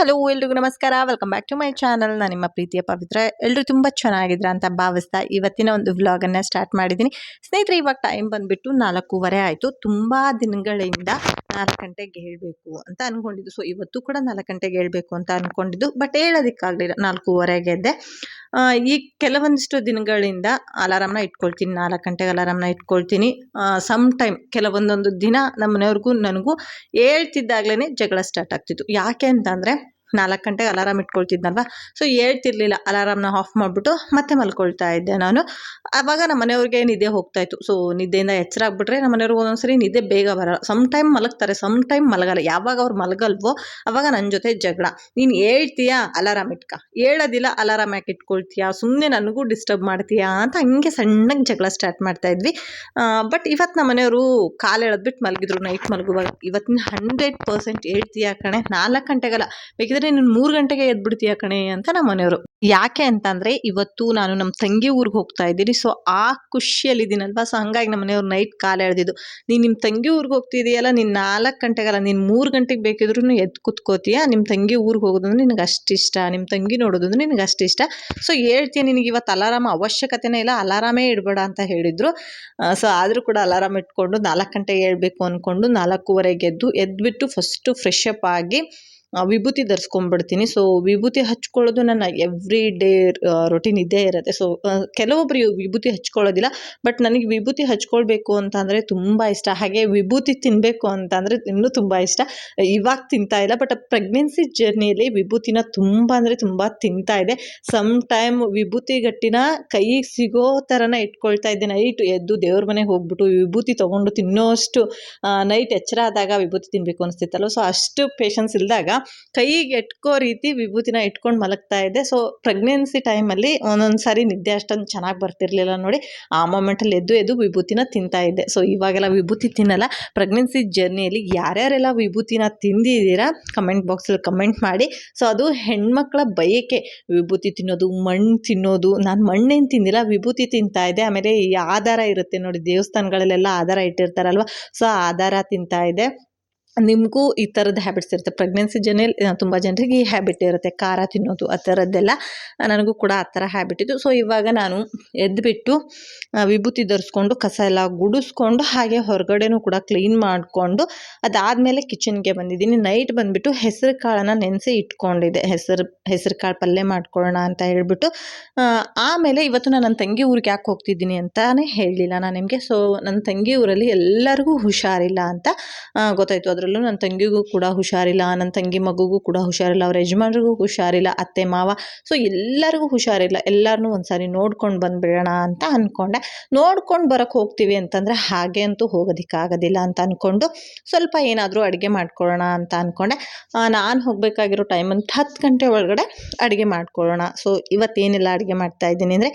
Hello ಎಲ್ರಿಗೂ ನಮಸ್ಕಾರ. Welcome back to my channel ನಾನು ನಿಮ್ಮ ಪ್ರೀತಿಯ ಪವಿತ್ರ. ಎಲ್ಲರೂ ತುಂಬ ಚೆನ್ನಾಗಿದ್ರ ಅಂತ ಭಾವಿಸ್ತಾ ಇವತ್ತಿನ ಒಂದು ವ್ಲಾಗನ್ನು ಸ್ಟಾರ್ಟ್ ಮಾಡಿದ್ದೀನಿ. ಸ್ನೇಹಿತರೆ ಇವಾಗ ಟೈಮ್ ಬಂದುಬಿಟ್ಟು ನಾಲ್ಕೂವರೆ ಆಯಿತು. ತುಂಬ ದಿನಗಳಿಂದ ನಾಲ್ಕು ಗಂಟೆಗೆ ಹೇಳಬೇಕು ಅಂತ ಅಂದ್ಕೊಂಡಿದ್ದು ಸೊ ಇವತ್ತು ಕೂಡ ನಾಲ್ಕು ಗಂಟೆಗೆ ಹೇಳಬೇಕು ಅಂತ ಅಂದ್ಕೊಂಡಿದ್ದು ಬಟ್ ಹೇಳೋದಕ್ಕಾಗಲಿಲ್ಲ. ನಾಲ್ಕೂವರೆಗೆ ಎದ್ದೆ. ಆ, ಈ ಕೆಲವೊಂದಿಷ್ಟು ದಿನಗಳಿಂದ ಅಲಾರಾಮ್ನ ಇಟ್ಕೊಳ್ತೀನಿ. ನಾಲ್ಕು ಗಂಟೆಗೆ ಅಲಾರಾಮ್ನ ಇಟ್ಕೊಳ್ತೀನಿ. ಸಮ್ ಟೈಮ್ ಕೆಲವೊಂದೊಂದು ದಿನ ನಮ್ಮನೆಯವ್ರಿಗೂ ನನಗೂ ಹೇಳ್ತಿದ್ದಾಗಲೇ ಜಗಳ ಸ್ಟಾರ್ಟ್ ಆಗ್ತಿತ್ತು. ಯಾಕೆ ಅಂತಂದರೆ ನಾಲ್ಕು ಗಂಟೆಗೆ ಅಲಾರಾಮ್ ಇಟ್ಕೊಳ್ತಿದ್ನಲ್ವ? ಸೊ ಹೇಳ್ತಿರ್ಲಿಲ್ಲ. ಅಲಾರಾಮ್ನ ಆಫ್ ಮಾಡಿಬಿಟ್ಟು ಮತ್ತೆ ಮಲ್ಕೊಳ್ತಾ ಇದ್ದೆ ನಾನು. ಆವಾಗ ನಮ್ಮ ಮನೆಯವ್ರಿಗೆ ನಿದ್ದೆ ಹೋಗ್ತಾ ಇತ್ತು. ಸೊ ನಿದ್ದೆಯಿಂದ ಎಚ್ಚರ ಆಗ್ಬಿಟ್ರೆ ನಮ್ಮ ಮನೆಯವ್ರಿಗೆ ಒಂದೊಂದ್ಸರಿ ನಿದ್ದೆ ಬೇಗ ಬರಲ್ಲ. ಸಮ್ ಟೈಮ್ ಮಲಗ್ತಾರೆ ಸಮ್ ಟೈಮ್ ಮಲಗಲ್ಲ. ಯಾವಾಗ ಅವ್ರು ಮಲಗಲ್ವೋ ಅವಾಗ ನನ್ನ ಜೊತೆ ಜಗಳ. ನೀನು ಹೇಳ್ತೀಯಾ ಅಲಾರಾಮ್ ಇಟ್ಕ? ಹೇಳೋದಿಲ್ಲ ಅಲಾರಾಮ್ ಯಾಕೆ ಇಟ್ಕೊಳ್ತೀಯಾ? ಸುಮ್ಮನೆ ನನಗೂ ಡಿಸ್ಟರ್ಬ್ ಮಾಡ್ತೀಯಾ? ಅಂತ ಹಂಗೆ ಸಣ್ಣಗೆ ಜಗಳ ಸ್ಟಾರ್ಟ್ ಮಾಡ್ತಾ ಇದ್ವಿ. ಬಟ್ ಇವತ್ತು ನಮ್ಮ ಮನೆಯವರು ಕಾಲು ಎಳೆದ್ಬಿಟ್ಟು ಮಲಗಿದ್ರು. ನೈಟ್ ಮಲಗುವಾಗ. ಇವತ್ತಿನ ಹಂಡ್ರೆಡ್ ಪರ್ಸೆಂಟ್ ಹೇಳ್ತೀಯಾ ಕಣೆ? ನಾಲ್ಕು ಗಂಟೆಗಲ್ಲ. ಬೇಕಿದ್ರೆ ನೀನು ಮೂರು ಗಂಟೆಗೆ ಎದ್ಬಿಡ್ತೀಯ ಕಣೆ ಅಂತ ನಮ್ಮ ಮನೆಯವರು. ಯಾಕೆ ಅಂತಂದರೆ ಇವತ್ತು ನಾನು ನಮ್ಮ ತಂಗಿ ಊರಿಗೆ ಹೋಗ್ತಾ ಇದ್ದೀನಿ. ಸೊ ಆ ಖುಷಿಯಲ್ಲಿದ್ದೀನಲ್ವಾ ಸೊ ಹಂಗಾಗಿ ನಮ್ಮ ಮನೆಯವ್ರು ನೈಟ್ ಕಾಲ ಎಳೆದಿದ್ದು. ನೀನು ನಿಮ್ಮ ತಂಗಿ ಊರಿಗೆ ಹೋಗ್ತಿದೀಯಲ್ಲ? ನೀನು ನಾಲ್ಕು ಗಂಟೆಗಲ್ಲ, ನೀನು ಮೂರು ಗಂಟೆಗೆ ಬೇಕಿದ್ರು ಎದ್ದು ಕುತ್ಕೋತೀಯ? ನಿಮ್ಮ ತಂಗಿ ಊರಿಗೆ ಹೋಗೋದಂದ್ರೆ ನಿನಗೆ ಅಷ್ಟು ಇಷ್ಟ. ನಿಮ್ಮ ತಂಗಿ ನೋಡೋದಂದ್ರೆ ನಿನಗೆ ಅಷ್ಟು ಇಷ್ಟ. ಸೊ ಹೇಳ್ತೀನಿ ನಿನಗೆ ಇವತ್ತು ಅಲಾರಾಮ್ ಅವಶ್ಯಕತೆನೇ ಇಲ್ಲ. ಅಲಾರಾಮೇ ಇಡಬೇಡ ಅಂತ ಹೇಳಿದರು. ಸೊ ಆದರೂ ಕೂಡ ಅಲಾರಾಮ್ ಇಟ್ಕೊಂಡು ನಾಲ್ಕು ಗಂಟೆಗೆ ಹೇಳ್ಬೇಕು ಅಂದ್ಕೊಂಡು ನಾಲ್ಕೂವರೆಗೆ ಎದ್ದು, ಎದ್ಬಿಟ್ಟು ಫಸ್ಟು ಫ್ರೆಶ್ ಅಪ್ ಆಗಿ ವಿಭೂತಿ ಧರಿಸ್ಕೊಂಬಿಡ್ತೀನಿ ಸೊ ವಿಭೂತಿ ಹಚ್ಕೊಳ್ಳೋದು ನನ್ನ ಎವ್ರಿ ಡೇ ರೊಟೀನ್ ಇದ್ದೇ ಇರುತ್ತೆ. ಸೊ ಕೆಲವೊಬ್ಬರು ವಿಭೂತಿ ಹಚ್ಕೊಳ್ಳೋದಿಲ್ಲ ಬಟ್ ನನಗೆ ವಿಭೂತಿ ಹಚ್ಕೊಳ್ಬೇಕು ಅಂತ ಅಂದರೆ ತುಂಬ ಇಷ್ಟ. ಹಾಗೆ ವಿಭೂತಿ ತಿನ್ನಬೇಕು ಅಂತ ಅಂದರೆ ಇನ್ನೂ ತುಂಬ ಇಷ್ಟ. ಇವಾಗ ತಿಂತಾ ಇಲ್ಲ ಬಟ್ ಪ್ರೆಗ್ನೆನ್ಸಿ ಜರ್ನಿಯಲ್ಲಿ ವಿಭೂತಿನ ತುಂಬ ಅಂದರೆ ತುಂಬ ತಿಂತಾ ಇದೆ. ಸಮ್ ಟೈಮ್ ವಿಭೂತಿ ಗಟ್ಟಿನ ಕೈಗೆ ಸಿಗೋ ಥರನ ಇಟ್ಕೊಳ್ತಾ ಇದ್ದೆ. ನೈಟ್ ಎದ್ದು ದೇವ್ರ ಮನೆಗೆ ಹೋಗ್ಬಿಟ್ಟು ವಿಭೂತಿ ತೊಗೊಂಡು ತಿನ್ನೋಷ್ಟು ನೈಟ್ ಎಚ್ಚರ ಆದಾಗ ವಿಭೂತಿ ತಿನ್ನಬೇಕು ಅನಿಸ್ತಿತ್ತಲ್ಲ ಸೊ ಅಷ್ಟು ಪೇಷನ್ಸ್ ಇಲ್ದಾಗ ಕೈಗೆ ಎಟ್ಕೋ ರೀತಿ ವಿಭೂತಿನ ಇಟ್ಕೊಂಡು ಮಲಗ್ತಾ ಇದ್ದೆ. ಸೊ ಪ್ರೆಗ್ನೆನ್ಸಿ ಟೈಮಲ್ಲಿ ಒಂದೊಂದು ಸಾರಿ ನಿದ್ದೆ ಅಷ್ಟೊಂದು ಚೆನ್ನಾಗಿ ಬರ್ತಿರ್ಲಿಲ್ಲ ನೋಡಿ. ಆ ಮೊಮೆಂಟಲ್ಲಿ ಎದ್ದು ಎದ್ದು ವಿಭೂತಿನ ತಿಂತಾ ಇದ್ದೆ. ಸೊ ಇವಾಗೆಲ್ಲ ವಿಭೂತಿ ತಿನ್ನಲ್ಲ. ಪ್ರೆಗ್ನೆನ್ಸಿ ಜರ್ನಿಯಲ್ಲಿ ಯಾರ್ಯಾರೆಲ್ಲ ವಿಭೂತಿನ ತಿಂದಿದ್ದೀರಾ ಕಮೆಂಟ್ ಬಾಕ್ಸಲ್ಲಿ ಕಮೆಂಟ್ ಮಾಡಿ. ಸೊ ಅದು ಹೆಣ್ಮಕ್ಳ ಬಯಕೆ. ವಿಭೂತಿ ತಿನ್ನೋದು ಮಣ್ಣು ತಿನ್ನೋದು. ನಾನು ಮಣ್ಣೇನು ತಿಂದಿಲ್ಲ, ವಿಭೂತಿ ತಿಂತಾ ಇದ್ದೆ. ಆಮೇಲೆ ಈ ಆಧಾರ ಇರುತ್ತೆ ನೋಡಿ, ದೇವಸ್ಥಾನಗಳಲ್ಲೆಲ್ಲ ಆಧಾರ ಇಟ್ಟಿರ್ತಾರಲ್ವ? ಸೊ ಆಧಾರ ತಿಂತಾ ಇದ್ದೆ. ನಿಮಗೂ ಈ ಥರದ ಹ್ಯಾಬಿಟ್ಸ್ ಇರುತ್ತೆ. ಪ್ರೆಗ್ನೆನ್ಸಿ ಜನಲ್ಲಿ ತುಂಬ ಜನರಿಗೆ ಈ ಹ್ಯಾಬಿಟ್ ಇರುತ್ತೆ. ಖಾರ ತಿನ್ನೋದು, ಆ ಥರದ್ದೆಲ್ಲ ನನಗೂ ಕೂಡ ಆ ಥರ ಹ್ಯಾಬಿಟ್ ಇತ್ತು. ಸೊ ಇವಾಗ ನಾನು ಎದ್ದುಬಿಟ್ಟು ವಿಭೂತಿ ಧರಿಸ್ಕೊಂಡು, ಕಸ ಎಲ್ಲ ಗುಡಿಸ್ಕೊಂಡು, ಹಾಗೆ ಹೊರಗಡೆನೂ ಕೂಡ ಕ್ಲೀನ್ ಮಾಡಿಕೊಂಡು, ಅದಾದಮೇಲೆ ಕಿಚನ್ಗೆ ಬಂದಿದ್ದೀನಿ. ನೈಟ್ ಬಂದುಬಿಟ್ಟು ಹೆಸರು ಕಾಳನ್ನು ನೆನೆಸಿ ಇಟ್ಕೊಂಡಿದ್ದೆ. ಹೆಸರು ಹೆಸರು ಕಾಳು ಪಲ್ಯ ಮಾಡ್ಕೊಳ್ಳೋಣ ಅಂತ ಹೇಳ್ಬಿಟ್ಟು. ಆಮೇಲೆ ಇವತ್ತು ನಾನು ನನ್ನ ತಂಗಿ ಊರಿಗೆ ಯಾಕೆ ಹೋಗ್ತಿದ್ದೀನಿ ಅಂತಾನೆ ಹೇಳಲಿಲ್ಲ ನಾನು ನಿಮಗೆ. ಸೊ ನನ್ನ ತಂಗಿ ಊರಲ್ಲಿ ಎಲ್ಲರಿಗೂ ಹುಷಾರಿಲ್ಲ ಅಂತ ಗೊತ್ತಾಯಿತು. ಅದರಲ್ಲೂ ನನ್ನ ತಂಗಿಗೂ ಕೂಡ ಹುಷಾರಿಲ್ಲ, ನನ್ನ ತಂಗಿ ಮಗುಗೂ ಕೂಡ ಹುಷಾರಿಲ್ಲ, ಅವ್ರ ಯಜಮಾನ್ರಿಗೂ ಹುಷಾರಿಲ್ಲ, ಅತ್ತೆ, ಮಾವ ಸೊ ಎಲ್ಲರಿಗೂ ಹುಷಾರಿಲ್ಲ. ಎಲ್ಲರನ್ನೂ ಒಂದ್ಸಾರಿ ನೋಡ್ಕೊಂಡು ಬಂದುಬಿಡೋಣ ಅಂತ ಅಂದ್ಕೊಂಡೆ ನೋಡ್ಕೊಂಡು ಬರೋಕ್ಕೆ ಹೋಗ್ತೀವಿ ಅಂತಂದರೆ ಹಾಗೆ ಅಂತೂ ಹೋಗೋದಕ್ಕಾಗೋದಿಲ್ಲ ಅಂತ ಅಂದ್ಕೊಂಡು ಸ್ವಲ್ಪ ಏನಾದರೂ ಅಡುಗೆ ಮಾಡ್ಕೊಳ್ಳೋಣ ಅಂತ ಅಂದ್ಕೊಂಡೆ ನಾನು ಹೋಗಬೇಕಾಗಿರೋ ಟೈಮ್ ಅಂತ ಹತ್ತು ಗಂಟೆ ಒಳಗಡೆ ಅಡುಗೆ ಮಾಡ್ಕೊಳ್ಳೋಣ. ಸೊ ಇವತ್ತೇನೆಲ್ಲ ಅಡುಗೆ ಮಾಡ್ತಾ ಇದ್ದೀನಿ ಅಂದರೆ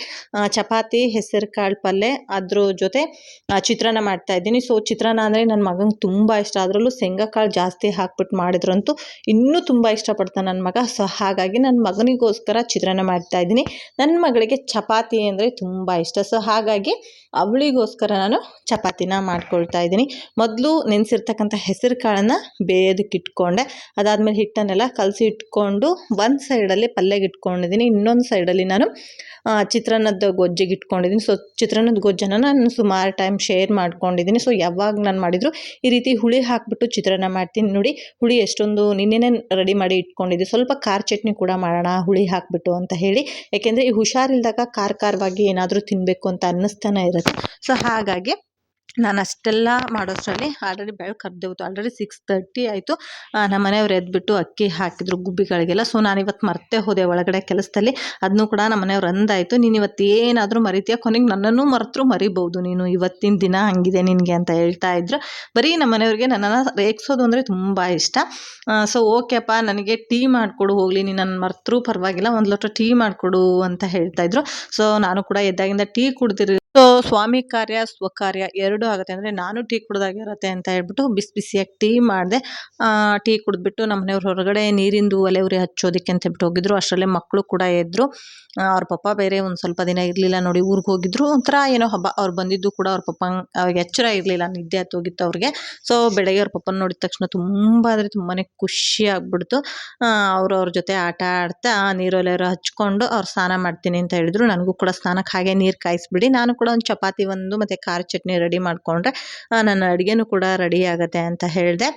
ಚಪಾತಿ, ಹೆಸರು ಕಾಳು ಪಲ್ಯ, ಅದ್ರ ಜೊತೆ ಚಿತ್ರಾನ್ನ ಮಾಡ್ತಾ ಇದ್ದೀನಿ. ಸೊ ಚಿತ್ರಾನ್ನ ಅಂದರೆ ನನ್ನ ಮಗಂಗೆ ತುಂಬ ಇಷ್ಟ. ಅದರಲ್ಲೂ ಶೇಂಗಾ ಕಾಳು ಜಾಸ್ತಿ ಹಾಕ್ಬಿಟ್ಟು ಮಾಡಿದ್ರಂತೂ ಇನ್ನೂ ತುಂಬ ಇಷ್ಟಪಡ್ತಾನೆ ನನ್ನ ಮಗ. ಸೊ, ಹಾಗಾಗಿ ನನ್ನ ಮಗನಿಗೋಸ್ಕರ ಚಿತ್ರಾನ್ನ ಮಾಡ್ತಾ ಇದ್ದೀನಿ. ನನ್ನ ಮಗಳಿಗೆ ಚಪಾತಿ ಅಂದರೆ ತುಂಬ ಇಷ್ಟ. ಸೊ, ಹಾಗಾಗಿ ಅವಳಿಗೋಸ್ಕರ ನಾನು ಚಪಾತಿನ ಮಾಡ್ಕೊಳ್ತಾ ಇದ್ದೀನಿ. ಮೊದಲು ನೆನೆಸಿರ್ತಕ್ಕಂಥ ಹೆಸರು ಕಾಳನ್ನು ಬೇಯೋದಕ್ಕೆ ಇಟ್ಕೊಂಡೆ. ಅದಾದಮೇಲೆ ಹಿಟ್ಟನ್ನೆಲ್ಲ ಕಲಸಿ ಇಟ್ಕೊಂಡು ಒಂದು ಸೈಡಲ್ಲಿ ಪಲ್ಯಗೆ ಇಟ್ಕೊಂಡಿದ್ದೀನಿ. ಇನ್ನೊಂದು ಸೈಡಲ್ಲಿ ನಾನು ಚಿತ್ರಾನ್ನದ ಗೊಜ್ಜಿಗೆ ಇಟ್ಕೊಂಡಿದ್ದೀನಿ. ಸೊ, ಚಿತ್ರಾನ್ನದ ಗೊಜ್ಜನ್ನು ನಾನು ಸುಮಾರು ಟೈಮ್ ಶೇರ್ ಮಾಡ್ಕೊಂಡಿದ್ದೀನಿ. ಸೊ, ಯಾವಾಗ ನಾನು ಮಾಡಿದ್ರು ಈ ರೀತಿ ಹುಳಿ ಹಾಕ್ಬಿಟ್ಟು ಚಿತ್ರಾನ್ನ ಮಾಡ್ತೀನಿ. ನೋಡಿ, ಹುಳಿ ಎಷ್ಟೊಂದು ನಿನ್ನೆನೇ ರೆಡಿ ಮಾಡಿ ಇಟ್ಕೊಂಡಿದ್ದೆ. ಸ್ವಲ್ಪ ಖಾರ ಚಟ್ನಿ ಕೂಡ ಮಾಡೋಣ, ಹುಳಿ ಹಾಕ್ಬಿಟ್ಟು ಅಂತ ಹೇಳಿ. ಯಾಕೆಂದರೆ ಈ ಹುಷಾರಿಲ್ದಾಗ ಖಾರ ಖಾರವಾಗಿ ಏನಾದರೂ ತಿನ್ನಬೇಕು ಅಂತ ಅನ್ನಿಸ್ತಾನೆ ಇರುತ್ತೆ. ಸೊ ಹಾಗಾಗಿ ನಾನು ಅಷ್ಟೆಲ್ಲ ಮಾಡೋಷ್ಟರಲ್ಲಿ ಆಲ್ರೆಡಿ ಬೆಳಕು ಕರ್ದೋಯ್ತು ಆಲ್ರೆಡಿ ಸಿಕ್ಸ್ ತರ್ಟಿ ಆಯಿತು. ನಮ್ಮ ಮನೆಯವ್ರು ಎದ್ಬಿಟ್ಟು ಅಕ್ಕಿ ಹಾಕಿದ್ರು ಗುಬ್ಬಿಗಳಿಗೆಲ್ಲ. ಸೊ ನಾನು ಇವತ್ತು ಮರ್ತೇ ಹೋದೆ ಒಳಗಡೆ ಕೆಲಸದಲ್ಲಿ. ಅದನ್ನು ಕೂಡ ನಮ್ಮ ಮನೆಯವ್ರು ಅಂದಾಯಿತು. ನೀನು ಇವತ್ತು ಏನಾದರೂ ಮರಿತೀಯ? ಕೊನೆಗೆ ನನ್ನನ್ನು ಮರೆತರೂ ಮರಿಬೋದು ನೀನು. ಇವತ್ತಿನ ದಿನ ಹಂಗಿದೆ ನಿನಗೆ ಅಂತ ಹೇಳ್ತಾ ಇದ್ರು. ಬರೀ ನಮ್ಮ ಮನೆಯವ್ರಿಗೆ ನನ್ನನ್ನು ರೇಗಿಸೋದು ಅಂದರೆ ತುಂಬ ಇಷ್ಟ. ಸೊ ಓಕೆಪ್ಪ, ನನಗೆ ಟೀ ಮಾಡಿಕೊಡು, ಹೋಗಲಿ. ನೀನು ನನ್ನ ಮರ್ತರೂ ಪರವಾಗಿಲ್ಲ. ಒಂದು ಲೋಟ ಟೀ ಮಾಡಿಕೊಡು ಅಂತ ಹೇಳ್ತಾ ಇದ್ರು. ಸೊ ನಾನು ಕೂಡ ಎದ್ದಾಗಿಂದ ಟೀ ಕುಡ್ದಿರು ಸೊ ಸ್ವಾಮಿ ಕಾರ್ಯ, ಸ್ವಕಾರ್ಯ ಎರಡೂ ಆಗುತ್ತೆ. ಅಂದರೆ ನಾನು ಟೀ ಕುಡ್ದಾಗಿರುತ್ತೆ ಅಂತ ಹೇಳ್ಬಿಟ್ಟು ಬಿಸಿ ಬಿಸಿಯಾಗಿ ಟೀ ಮಾಡಿದೆ. ಟೀ ಕುಡಿದ್ಬಿಟ್ಟು ನಮ್ಮ ಮನೆಯವ್ರು ಹೊರಗಡೆ ನೀರಿಂದು ಒಲೆ ಉರಿ ಹಚ್ಚೋದಕ್ಕೆ ಅಂತ ಹೇಳ್ಬಿಟ್ಟು ಹೋಗಿದ್ರು. ಅಷ್ಟರಲ್ಲೇ ಮಕ್ಕಳು ಕೂಡ ಎದ್ರು. ಅವ್ರ ಪಪ್ಪ ಬೇರೆ ಒಂದು ಸ್ವಲ್ಪ ದಿನ ಇರಲಿಲ್ಲ ನೋಡಿ, ಊರಿಗೆ ಹೋಗಿದ್ರು. ಒಂಥರ ಏನೋ ಹಬ್ಬ, ಅವ್ರು ಬಂದಿದ್ದು ಕೂಡ ಅವ್ರ ಪಪ್ಪ ಅವಾಗ ಎಚ್ಚರ ಇರಲಿಲ್ಲ, ನಿದ್ದೆ ಹತ್ತೋಗಿತ್ತು ಅವ್ರಿಗೆ. ಸೊ ಬೆಳಗ್ಗೆ ಅವ್ರ ಪಪ್ಪನ ನೋಡಿದ ತಕ್ಷಣ ತುಂಬ ಅಂದರೆ ತುಂಬಾ ಖುಷಿ ಆಗ್ಬಿಡ್ತು. ಅವರು ಅವ್ರ ಜೊತೆ ಆಟ ಆಡ್ತಾ ನೀರೊಲೆಯವರು ಹಚ್ಕೊಂಡು ಅವ್ರು ಸ್ನಾನ ಮಾಡ್ತೀನಿ ಅಂತ ಹೇಳಿದ್ರು. ನನಗೂ ಕೂಡ ಸ್ನಾನಕ್ಕೆ ಹಾಗೆ ನೀರು ಕಾಯಿಸ್ಬಿಡಿ, ನಾನು ಕೂಡ ಒಂದು ಚಪಾತಿ ಒಂದು ಮತ್ತು ಖಾರ ಚಟ್ನಿ ರೆಡಿ ಮಾಡಿಕೊಂಡ್ರೆ ನನ್ನ ಅಡುಗೆನೂ ಕೂಡ ರೆಡಿ ಆಗುತ್ತೆ ಅಂತ ಹೇಳಿದೆ.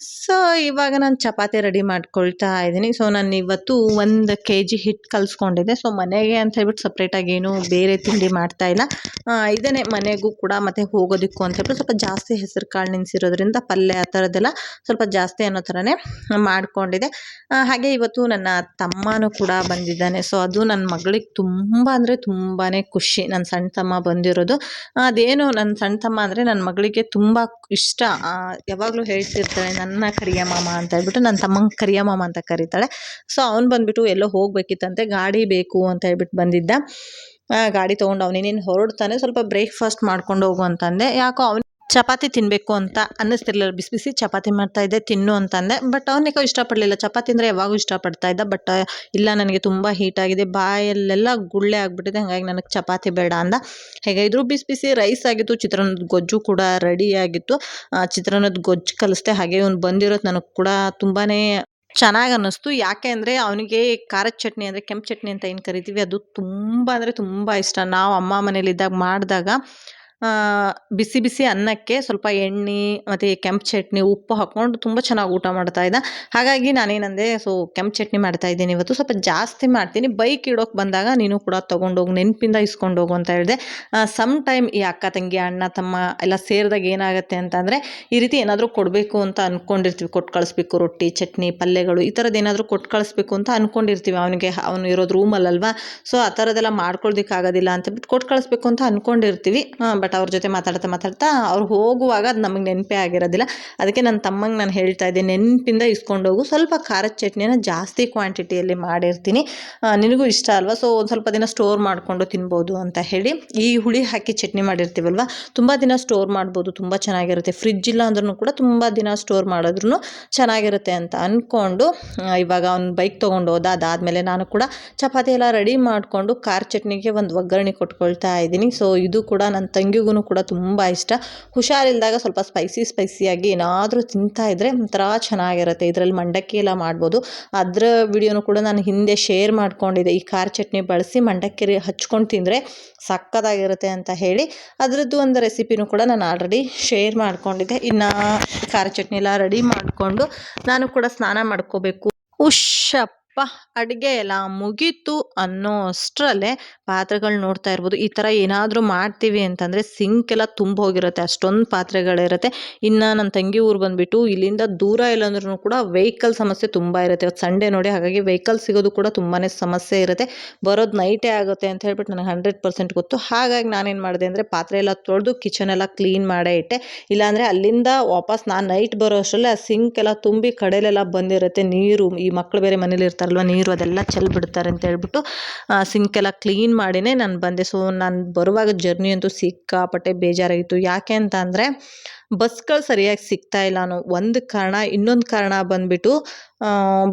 ಸೊ ಇವಾಗ ನಾನು ಚಪಾತಿ ರೆಡಿ ಮಾಡ್ಕೊಳ್ತಾ ಇದ್ದೀನಿ. ಸೊ ನಾನು ಇವತ್ತು ಒಂದು ಕೆ ಜಿ ಹಿಟ್ಟು ಕಲಿಸ್ಕೊಂಡಿದ್ದೆ. ಸೊ ಮನೆಗೆ ಅಂತ ಹೇಳ್ಬಿಟ್ಟು ಸಪ್ರೇಟಾಗಿ ಏನು ಬೇರೆ ತಿಂಡಿ ಮಾಡ್ತಾ ಇಲ್ಲ. ಇದನ್ನೇ ಮನೆಗೂ ಕೂಡ ಮತ್ತು ಹೋಗೋದಕ್ಕೂ ಅಂತ ಹೇಳ್ಬಿಟ್ಟು ಸ್ವಲ್ಪ ಜಾಸ್ತಿ ಹೆಸರು ಕಾಳು ನೆನೆಸಿರೋದ್ರಿಂದ ಪಲ್ಯ ಆ ಥರದ್ದೆಲ್ಲ ಸ್ವಲ್ಪ ಜಾಸ್ತಿ ಅನ್ನೋ ಥರನೇ ಮಾಡಿಕೊಂಡಿದ್ದೆ. ಹಾಗೆ ಇವತ್ತು ನನ್ನ ತಮ್ಮನೂ ಕೂಡ ಬಂದಿದ್ದಾನೆ. ಸೊ ಅದು ನನ್ನ ಮಗಳಿಗೆ ತುಂಬ ಅಂದರೆ ತುಂಬಾ ಖುಷಿ. ನನ್ನ ಸಣ್ಣ ತಮ್ಮ ಬಂದಿರೋದು. ಅದೇನು ನನ್ನ ಸಣ್ಣ ತಮ್ಮ ಅಂದರೆ ನನ್ನ ಮಗಳಿಗೆ ತುಂಬ ಇಷ್ಟ. ಯಾವಾಗಲೂ ಹೇಳ್ತಿರ್ತಾಳೆ ನನ್ನ ಕರಿಯ ಮಾಮ ಅಂತ ಹೇಳ್ಬಿಟ್ಟು ನನ್ನ ತಮ್ಮಂಗೆ ಕರಿಯ ಮಾಮ ಅಂತ ಕರೀತಾಳೆ. ಸೊ ಅವ್ನು ಬಂದುಬಿಟ್ಟು ಎಲ್ಲೋ ಹೋಗಬೇಕಿತ್ತಂತೆ, ಗಾಡಿ ಬೇಕು ಅಂತ ಹೇಳ್ಬಿಟ್ಟು ಬಂದಿದ್ದ. ಗಾಡಿ ತೊಗೊಂಡು ಅವನೇನೇನು ಹೊರಡ್ತಾನೆ, ಸ್ವಲ್ಪ ಬ್ರೇಕ್ಫಾಸ್ಟ್ ಮಾಡ್ಕೊಂಡು ಹೋಗು ಅಂತಂದೆ. ಯಾಕೋ ಅವ್ನು ಚಪಾತಿ ತಿನ್ನಬೇಕು ಅಂತ ಅನ್ನಿಸ್ತಿರ್ಲಿಲ್ಲ. ಬಿಸಿ ಬಿಸಿ ಚಪಾತಿ ಮಾಡ್ತಾ ಇದ್ದೆ, ತಿನ್ನು ಅಂತಂದೆ ಬಟ್ ಅವನಿಗೆ ಇಷ್ಟಪಡಲಿಲ್ಲ. ಚಪಾತಿ ಅಂದರೆ ಯಾವಾಗೂ ಇಷ್ಟಪಡ್ತಾ ಇದ್ದ. ಬಟ್ ಇಲ್ಲ, ನನಗೆ ತುಂಬ ಹೀಟಾಗಿದೆ ಬಾಯಲ್ಲೆಲ್ಲ ಗುಳ್ಳೆ ಆಗಿಬಿಟ್ಟಿದೆ. ಹಾಗಾಗಿ ನನಗೆ ಚಪಾತಿ ಬೇಡ ಅಂದ. ಹೇಗಾಯಿದ್ರು ಬಿಸಿ ಬಿಸಿ ರೈಸ್ ಆಗಿತ್ತು, ಚಿತ್ರಾನ್ನದ ಗೊಜ್ಜು ಕೂಡ ರೆಡಿಯಾಗಿತ್ತು ಚಿತ್ರಾನ್ನದ ಗೊಜ್ಜು ಕಲಿಸ್ದೆ. ಹಾಗೆ ಅವ್ನು ಬಂದಿರೋದು ನನಗೆ ಕೂಡ ತುಂಬಾ ಚೆನ್ನಾಗಿ ಅನ್ನಿಸ್ತು. ಯಾಕೆ ಅಂದರೆ ಅವನಿಗೆ ಖಾರದ ಚಟ್ನಿ ಅಂದರೆ ಕೆಂಪು ಚಟ್ನಿ ಅಂತ ಏನು ಕರಿತೀವಿ? ಅದು ತುಂಬ ಅಂದರೆ ತುಂಬ ಇಷ್ಟ. ನಾವು ಅಮ್ಮ ಮನೇಲಿದ್ದಾಗ ಮಾಡಿದಾಗ ಬಿಸಿ ಬಿಸಿ ಅನ್ನಕ್ಕೆ ಸ್ವಲ್ಪ ಎಣ್ಣೆ, ಮತ್ತು ಕೆಂಪು ಚಟ್ನಿ, ಉಪ್ಪು ಹಾಕ್ಕೊಂಡು ತುಂಬ ಚೆನ್ನಾಗಿ ಊಟ ಮಾಡ್ತಾ ಇದ್ದ. ಹಾಗಾಗಿ ನಾನೇನಂದೆ, ಸೊ, ಕೆಂಪು ಚಟ್ನಿ ಮಾಡ್ತಾ ಇದ್ದೀನಿ ಇವತ್ತು. ಸ್ವಲ್ಪ ಜಾಸ್ತಿ ಮಾಡ್ತೀನಿ. ಬೈಕ್ ಇಡೋಕೆ ಬಂದಾಗ ನೀನು ಕೂಡ ತೊಗೊಂಡೋಗಿ, ನೆನಪಿಂದ ಇಸ್ಕೊಂಡು ಹೋಗು ಅಂತ ಹೇಳಿದೆ. ಸಮ್ ಟೈಮ್ ಈ ಅಕ್ಕ, ತಂಗಿ, ಅಣ್ಣ, ತಮ್ಮ ಎಲ್ಲ ಸೇರಿದಾಗ ಏನಾಗುತ್ತೆ ಅಂತಂದರೆ, ಈ ರೀತಿ ಏನಾದರೂ ಕೊಡಬೇಕು ಅಂತ ಅಂದ್ಕೊಂಡಿರ್ತೀವಿ ಕೊಟ್ಟು ಕಳಿಸ್ಬೇಕು, ರೊಟ್ಟಿ, ಚಟ್ನಿ, ಪಲ್ಯಗಳು, ಈ ಥರದ್ದು ಏನಾದರೂ ಕೊಟ್ಟು ಕಳಿಸ್ಬೇಕು ಅಂತ ಅಂದ್ಕೊಂಡಿರ್ತೀವಿ ಅವನಿಗೆ, ಅವನು ಇರೋದು ರೂಮಲ್ಲಲ್ವಾ ಸೊ, ಆ ಥರದ್ದೆಲ್ಲ ಮಾಡ್ಕೊಳ್ದಿಕ್ಕಾಗೋದಿಲ್ಲ ಅಂತ ಬಿಟ್ಟು ಕೊಟ್ಟು ಕಳಿಸ್ಬೇಕು ಅಂತ ಅಂದ್ಕೊಂಡಿರ್ತೀವಿ ಬಟ್ ಬಟ್ ಅವ್ರ ಜೊತೆ ಮಾತಾಡ್ತಾ ಮಾತಾಡ್ತಾ ಅವ್ರು ಹೋಗುವಾಗ ಅದು ನಮಗೆ ನೆನಪೇ ಆಗಿರೋದಿಲ್ಲ. ಅದಕ್ಕೆ ನನ್ನ ತಮ್ಮಂಗೆ ನಾನು ಹೇಳ್ತಾ ಇದ್ದೆ, ನೆನಪಿಂದ ಇಸ್ಕೊಂಡೋಗು ಸ್ವಲ್ಪ ಖಾರದ ಚಟ್ನಿನ ಜಾಸ್ತಿ ಕ್ವಾಂಟಿಟಿಯಲ್ಲಿ ಮಾಡಿರ್ತೀನಿ. ನಿನಗೂ ಇಷ್ಟ ಅಲ್ವಾ? ಸೊ ಒಂದು ಸ್ವಲ್ಪ ದಿನ ಸ್ಟೋರ್ ಮಾಡಿಕೊಂಡು ತಿನ್ಬೋದು ಅಂತ ಹೇಳಿ. ಈ ಹುಳಿ ಹಾಕಿ ಚಟ್ನಿ ಮಾಡಿರ್ತೀವಲ್ವ? ತುಂಬ ದಿನ ಸ್ಟೋರ್ ಮಾಡ್ಬೋದು, ತುಂಬ ಚೆನ್ನಾಗಿರುತ್ತೆ. ಫ್ರಿಜ್ ಇಲ್ಲ ಅಂದ್ರೂ ಕೂಡ ತುಂಬ ದಿನ ಸ್ಟೋರ್ ಮಾಡಿದ್ರೂ ಚೆನ್ನಾಗಿರುತ್ತೆ ಅಂತ ಅಂದ್ಕೊಂಡು ಇವಾಗ ಅವ್ನು ಬೈಕ್ ತೊಗೊಂಡು ಹೋದ. ಅದಾದಮೇಲೆ ನಾನು ಕೂಡ ಚಪಾತಿ ಎಲ್ಲ ರೆಡಿ ಮಾಡಿಕೊಂಡು ಖಾರ ಚಟ್ನಿಗೆ ಒಂದು ಒಗ್ಗರಣೆ ಕೊಟ್ಕೊಳ್ತಾ ಇದ್ದೀನಿ. ಸೊ ಇದು ಕೂಡ ನನ್ನ ತಂಗಿ ತಂಗಿಗೂ ಕೂಡ ತುಂಬ ಇಷ್ಟ. ಹುಷಾರಿಲ್ದಾಗ ಸ್ವಲ್ಪ ಸ್ಪೈಸಿ ಸ್ಪೈಸಿಯಾಗಿ ಏನಾದರೂ ತಿಂತಾ ಇದ್ದರೆ ಒಂಥರ ಚೆನ್ನಾಗಿರುತ್ತೆ. ಇದರಲ್ಲಿ ಮಂಡಕ್ಕಿ ಎಲ್ಲ ಮಾಡ್ಬೋದು. ಅದರ ವಿಡಿಯೋನು ಕೂಡ ನಾನು ಹಿಂದೆ ಶೇರ್ ಮಾಡ್ಕೊಂಡಿದ್ದೆ. ಈ ಖಾರ ಚಟ್ನಿ ಬಳಸಿ ಮಂಡಕ್ಕಿ ಹಚ್ಕೊಂಡು ತಿಂದರೆ ಸಕ್ಕತ್ತಾಗಿರುತ್ತೆ ಅಂತ ಹೇಳಿ. ಅದರದ್ದು ಒಂದು ರೆಸಿಪಿನೂ ಕೂಡ ನಾನು ಆಲ್ರೆಡಿ ಶೇರ್ ಮಾಡ್ಕೊಂಡಿದ್ದೆ. ಇನ್ನು ಖಾರ ಚಟ್ನಿ ಎಲ್ಲ ರೆಡಿ ಮಾಡಿಕೊಂಡು ನಾನು ಕೂಡ ಸ್ನಾನ ಮಾಡ್ಕೋಬೇಕು. ಉಷಪ್ ಅಡುಗೆ ಎಲ್ಲ ಮುಗೀತು ಅನ್ನೋ ಅಷ್ಟರಲ್ಲೇ ಪಾತ್ರೆಗಳು ನೋಡ್ತಾ ಇರ್ಬೋದು. ಈ ಥರ ಏನಾದರೂ ಮಾಡ್ತೀವಿ ಅಂತಂದರೆ ಸಿಂಕ್ ಎಲ್ಲ ತುಂಬ ಹೋಗಿರುತ್ತೆ. ಅಷ್ಟೊಂದು ಪಾತ್ರೆಗಳಿರುತ್ತೆ. ಇನ್ನು ನನ್ನ ತಂಗಿ ಊರು ಬಂದುಬಿಟ್ಟು ಇಲ್ಲಿಂದ ದೂರ ಇಲ್ಲಾಂದ್ರೂ ಕೂಡ ವೆಹಿಕಲ್ ಸಮಸ್ಯೆ ತುಂಬ ಇರುತ್ತೆ. ಇವತ್ತು ಸಂಡೇ ನೋಡಿ ಹಾಗಾಗಿ ವೆಹಿಕಲ್ ಸಿಗೋದು ಕೂಡ ತುಂಬಾ ಸಮಸ್ಯೆ ಇರುತ್ತೆ. ಬರೋದು ನೈಟೇ ಆಗುತ್ತೆ ಅಂತ ಹೇಳ್ಬಿಟ್ಟು ನನಗೆ ಹಂಡ್ರೆಡ್ ಪರ್ಸೆಂಟ್ ಗೊತ್ತು. ಹಾಗಾಗಿ ನಾನೇನು ಮಾಡಿದೆ ಅಂದರೆ ಪಾತ್ರೆ ಎಲ್ಲ ತೊಳೆದು ಕಿಚನ್ ಎಲ್ಲ ಕ್ಲೀನ್ ಮಾಡೇ ಇಟ್ಟೆ. ಇಲ್ಲಾಂದರೆ ಅಲ್ಲಿಂದ ವಾಪಸ್ ನಾನು ನೈಟ್ ಬರೋ ಅಷ್ಟರಲ್ಲೇ ಆ ಸಿಂಕ್ ಎಲ್ಲ ತುಂಬಿ ಕಡೆಲೆಲ್ಲ ಬಂದಿರುತ್ತೆ. ನೀರು, ಈ ಮಕ್ಕಳು ಬೇರೆ ಮನೇಲಿ ಇರ್ತಾರಲ್ವ ನೀರು ಅದೆಲ್ಲ ಚೆಲ್ಲಿ ಬಿಡ್ತಾರೆ ಅಂತ ಹೇಳ್ಬಿಟ್ಟು ಸಿಂಕೆಲ್ಲ ಕ್ಲೀನ್ ಮಾಡಿನೇ ನಾನು ಬಂದೆ. ಸೊ ನಾನು ಬರುವಾಗ ಜರ್ನಿ ಅಂತೂ ಸಿಕ್ಕಾಪಟ್ಟೆ ಬೇಜಾರಾಗಿತ್ತು ಯಾಕೆ ಅಂತ ಅಂದರೆ ಬಸ್ಗಳು ಸರಿಯಾಗಿ ಸಿಗ್ತಾ ಇಲ್ಲ ಅನ್ನೋ ಒಂದು ಕಾರಣ, ಇನ್ನೊಂದು ಕಾರಣ ಬಂದುಬಿಟ್ಟು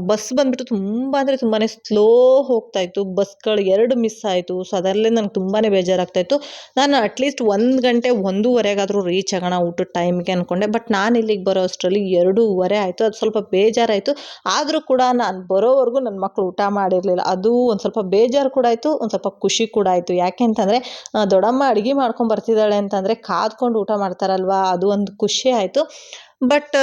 ಬಸ್ ಬಂದುಬಿಟ್ಟು ತುಂಬ ಅಂದರೆ ತುಂಬಾ ಸ್ಲೋ ಹೋಗ್ತಾ ಇತ್ತು. ಬಸ್ಗಳು ಎರಡು ಮಿಸ್ ಆಯಿತು. ಸೊ ಅದರಲ್ಲೇ ನನಗೆ ತುಂಬಾ ಬೇಜಾರಾಗ್ತಾಯಿತ್ತು ನಾನು ಅಟ್ಲೀಸ್ಟ್ ಒಂದು ಗಂಟೆ, ಒಂದೂವರೆಗಾದರೂ ರೀಚ್ ಆಗೋಣ ಊಟದ ಟೈಮ್ಗೆ ಅಂದ್ಕೊಂಡೆ ಬಟ್ ನಾನು ಇಲ್ಲಿಗೆ ಬರೋ ಅಷ್ಟರಲ್ಲಿ ಎರಡೂವರೆ ಆಯಿತು. ಅದು ಸ್ವಲ್ಪ ಬೇಜಾರಾಯಿತು. ಆದರೂ ಕೂಡ ನಾನು ಬರೋವರೆಗೂ ನನ್ನ ಮಕ್ಕಳು ಊಟ ಮಾಡಿರಲಿಲ್ಲ. ಅದು ಒಂದು ಸ್ವಲ್ಪ ಬೇಜಾರು ಕೂಡ ಆಯಿತು. ಒಂದು ಸ್ವಲ್ಪ ಖುಷಿ ಕೂಡ ಆಯಿತು. ಯಾಕೆ ಅಂತಂದರೆ ದೊಡ್ಡಮ್ಮ ಅಡುಗೆ ಮಾಡ್ಕೊಂಡು ಬರ್ತಿದ್ದಾಳೆ ಅಂತಂದರೆ ಕಾದ್ಕೊಂಡು ಊಟ ಮಾಡ್ತಾರಲ್ವ? ಅದು ಒಂದು ಖುಷಿ ಆಯಿತು. ಬಟ್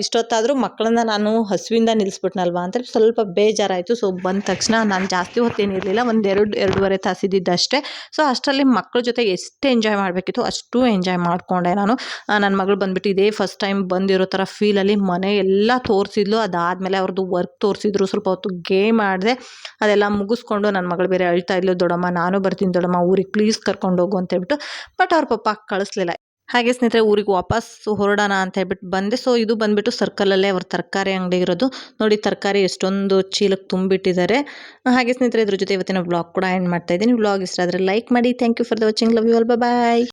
ಇಷ್ಟೊತ್ತಾದರೂ ಮಕ್ಕಳನ್ನ ನಾನು ಹಸುವಿಂದ ನಿಲ್ಲಿಸ್ಬಿಟ್ನಲ್ವ ಅಂತ ಸ್ವಲ್ಪ ಬೇಜಾರಾಯಿತು. ಸೊ ಬಂದ ತಕ್ಷಣ ನಾನು ಜಾಸ್ತಿ ಹೊತ್ತೇನಿರಲಿಲ್ಲ ಒಂದು ಎರಡು, ಎರಡೂವರೆ ತಾಸಿದ್ದಿದ್ದಷ್ಟೇ ಸೊ ಅಷ್ಟರಲ್ಲಿ ಮಕ್ಕಳ ಜೊತೆ ಎಷ್ಟು ಎಂಜಾಯ್ ಮಾಡಬೇಕಿತ್ತು, ಅಷ್ಟು ಎಂಜಾಯ್ ಮಾಡಿಕೊಂಡೆ ನಾನು. ನನ್ನ ಮಗಳು ಬಂದುಬಿಟ್ಟು ಇದೇ ಫಸ್ಟ್ ಟೈಮ್ ಬಂದಿರೋ ಥರ ಫೀಲಲ್ಲಿ ಮನೆ ಎಲ್ಲ ತೋರಿಸಿದ್ಲು. ಅದಾದಮೇಲೆ ಅವ್ರದ್ದು ವರ್ಕ್ ತೋರಿಸಿದ್ರು. ಸ್ವಲ್ಪ ಹೊತ್ತು ಗೇಮ್ ಮಾಡಿದೆ ಅದೆಲ್ಲ ಮುಗಿಸ್ಕೊಂಡು ನನ್ನ ಮಗಳು ಬೇರೆ ಅಳ್ತಾ ಇದ್ಲು. ದೊಡ್ಡಮ್ಮ, ನಾನು ಬರ್ತೀನಿ ದೊಡ್ಡಮ್ಮ, ಊರಿಗೆ ಪ್ಲೀಸ್ ಕರ್ಕೊಂಡು ಹೋಗು ಅಂತೇಳ್ಬಿಟ್ಟು ಬಟ್ ಅವ್ರ ಪಪ್ಪ ಕಳಿಸ್ಲಿಲ್ಲ. ಹಾಗೆ ಸ್ನೇಹಿತರೆ, ಊರಿಗೆ ವಾಪಸ್ ಹೊರಡೋಣ ಅಂತ ಹೇಳ್ಬಿಟ್ಟು ಬಂದೆ. ಸೊ ಇದು ಬಂದ್ಬಿಟ್ಟು ಸರ್ಕಲಲ್ಲೇ ಅವ್ರ ತರಕಾರಿ ಅಂಗಡಿ ಇರೋದು. ನೋಡಿ, ತರಕಾರಿ ಎಷ್ಟೊಂದು ಚೀಲಕ್ಕೆ ತುಂಬಿಟ್ಟಿದ್ದಾರೆ. ಹಾಗೆ ಸ್ನೇಹಿತರೆ, ಇದ್ರ ಜೊತೆ ಇವತ್ತಿನ ಬ್ಲಾಗ್ ಕೂಡ ಎಂಡ್ ಮಾಡ್ತಾ ಇದ್ದೀನಿ. ವ್ಲಾಗ್ ಇಷ್ಟ ಆದರೆ ಲೈಕ್ ಮಾಡಿ. Thank you for the watching love you all bye